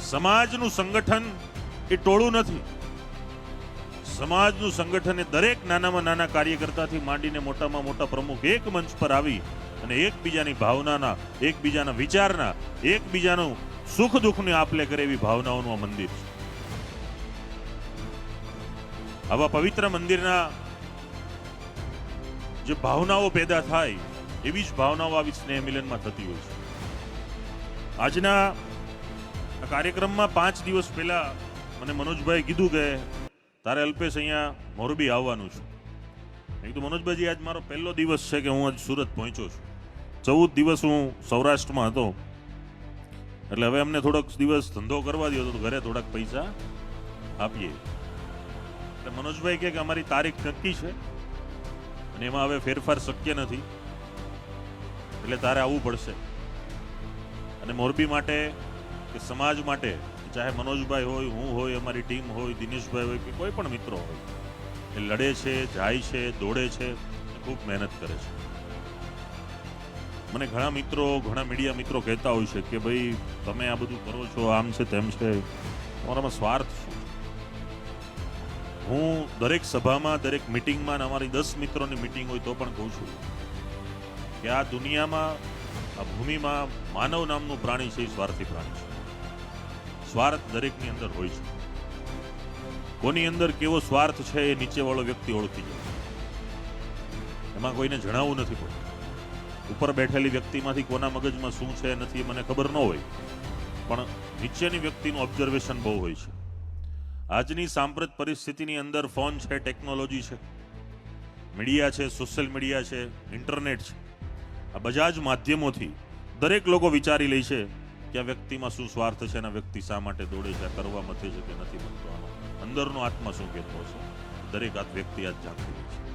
સમાજનું સંગઠન એ ટોળું નથી. સમાજનું સંગઠન એ દરેક નાનામાં નાના કાર્યકર્તાથી માંડીને મોટામાં મોટા પ્રમુખ એક મંચ પર આવી અને એકબીજાની ભાવનાના, એકબીજાના વિચારના, એકબીજાનું સુખ દુઃખની આપલે કરે એવી ભાવનાઓનું આ મંદિર છે. આવા પવિત્ર મંદિરના જે ભાવનાઓ પેદા થાય એવી જ ભાવનાઓ આવી સ્નેહ મિલનમાં થતી હોય છે. આજના આ કાર્યક્રમમાં પાંચ દિવસ પહેલા મને મનોજભાઈ કીધું કે તારે અલ્પેશ અહીંયા મોરબી આવવાનું છે. મેં કીધું, મનોજભાઈજી, આજ મારો પહેલો દિવસ છે કે હું આજ સુરત પહોંચ્યો છું. ચૌદ દિવસ હું સૌરાષ્ટ્રમાં હતો. એટલે હવે અમને થોડોક દિવસ ધંધો કરવા દો તો ઘરે થોડાક પૈસા આપીએ. એટલે મનોજભાઈ કહે કે અમારી તારીખ નક્કી છે અને એમાં હવે ફેરફાર શક્ય નથી. એટલે તારે આવવું પડશે. અને મોરબી માટે કે સમાજ માટે, ચાહે મનોજભાઈ હોય, હું હોય, અમારી ટીમ હોય, દિનેશભાઈ હોય કે કોઈ પણ મિત્રો હોય, એ લડે છે, જાય છે, દોડે છે ખૂબ મહેનત કરે છે. મને ઘણા મિત્રો, ઘણા મીડિયા મિત્રો કહેતા હોય છે કે ભાઈ, તમે આ બધું કરો છો, આમ છે, તેમ છે. તમારામાં સ્વાર્થ શું? હું દરેક સભામાં, દરેક મિટિંગમાં અમારી દસ મિત્રોની મિટિંગ હોય તો પણ કહું છું કે આ દુનિયામાં, આ ભૂમિમાં માનવ નામનું પ્રાણી છે, એ સ્વાર્થી પ્રાણી છે. સ્વાર્થ દરેકની અંદર હોય છે. કોની અંદર કેવો સ્વાર્થ છે એ નીચેવાળો વ્યક્તિ ઓળખી જાય. એમાં કોઈને જણાવવું નથી પડતું. ઉપર બેઠેલી વ્યક્તિમાંથી કોના મગજમાં શું છે નથી મને ખબર ન હોય. પણ નીચેની વ્યક્તિનું ઓબ્ઝર્વેશન બહુ હોય છે. આજની સાંપ્રત પરિસ્થિતિની અંદર ફોન છે ટેકનોલોજી છે મીડિયા છે સોશિયલ મીડિયા છે ઇન્ટરનેટ છે. આ બધા જ માધ્યમોથી દરેક લોકો વિચારી લે છે કે આ વ્યક્તિમાં શું સ્વાર્થ છે અને વ્યક્તિ શા માટે દોડે છે, આ કરવા મથે છે કે નથી બનતો આનો અંદરનો આત્મા શું કહેતો હશે? દરેક આ વ્યક્તિ આજ જાગતી છે.